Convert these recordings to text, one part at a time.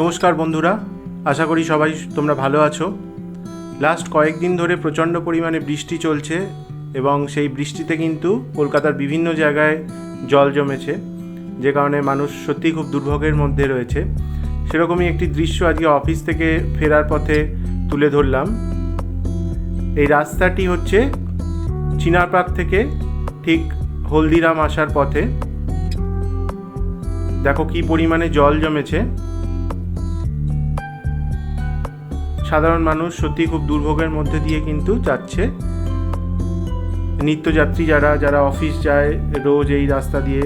নমস্কার বন্ধুরা, আশা করি সবাই তোমরা ভালো আছো। লাস্ট কয়েকদিন ধরে প্রচণ্ড পরিমাণে বৃষ্টি চলছে এবং সেই বৃষ্টিতে কিন্তু কলকাতার বিভিন্ন জায়গায় জল জমেছে, যে কারণে মানুষ সত্যি খুব দুর্ভোগের মধ্যে রয়েছে। সেরকমই একটি দৃশ্য আজকে অফিস থেকে ফেরার পথে তুলে ধরলাম। এই রাস্তাটি হচ্ছে চিনারপাক থেকে ঠিক হলদিরাম আসার পথে। দেখো কি পরিমাণে জল জমেছে। সাধারণ মানুষ সত্যি খুব দুর্ভোগের মধ্যে দিয়ে কিন্তু যাচ্ছে। নিত্যযাত্রী যারা যারা অফিস যায় রোজ এই রাস্তা দিয়ে,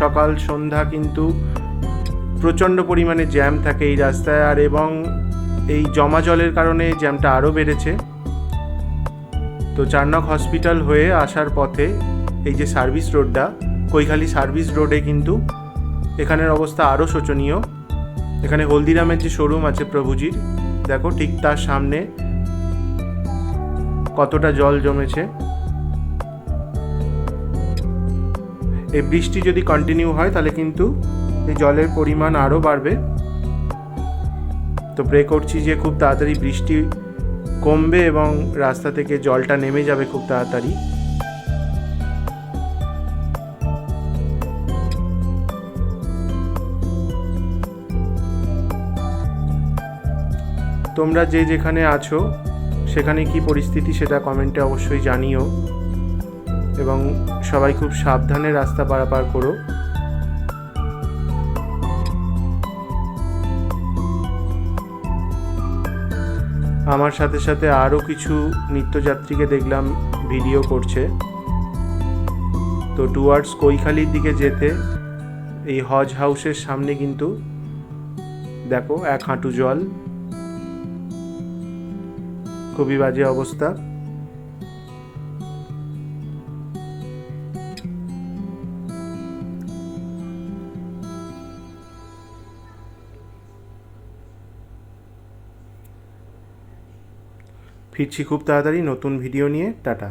সকাল, সন্ধ্যা কিন্তু প্রচণ্ড পরিমাণে জ্যাম থাকে এই রাস্তায় আর এবং এই জমা জলের কারণে জ্যামটা আরও বেড়েছে। তো চারনক হসপিটাল হয়ে আসার পথে এই যে সার্ভিস রোডটা, কৈখালি সার্ভিস রোডে কিন্তু এখানের অবস্থা আরও শোচনীয়। এখানে হলদিরামের যে শোরুম আছে প্রভুজির দেখো ঠিক তার সামনে কতটা জল জমেছে। এই বৃষ্টি যদি কন্টিনিউ হয়, তাহলে কিন্তু এই জলের পরিমাণ আরও বাড়বে। তো প্রে করছি যে খুব তাড়াতাড়ি বৃষ্টি কমবে এবং রাস্তা থেকে জলটা নেমে যাবে খুব তাড়াতাড়ি। তোমরা যে যেখানে আছো, সেখানে কি পরিস্থিতি সেটা কমেন্টে অবশ্যই জানিও। এবং সবাই খুব সাবধানে রাস্তা পারাপার করো। আমার সাথে সাথে আরও কিছু নিত্যযাত্রীকে দেখলাম ভিডিও করছে। তো টুয়ার্ডস কৈখালির দিকে যেতে, এই হজ হাউসের সামনে কিন্তু দেখো এক হাঁটু জল। খুবই বাজে অবস্থা। ফিরছি খুব তাড়াতাড়ি নতুন ভিডিও নিয়ে টাটা।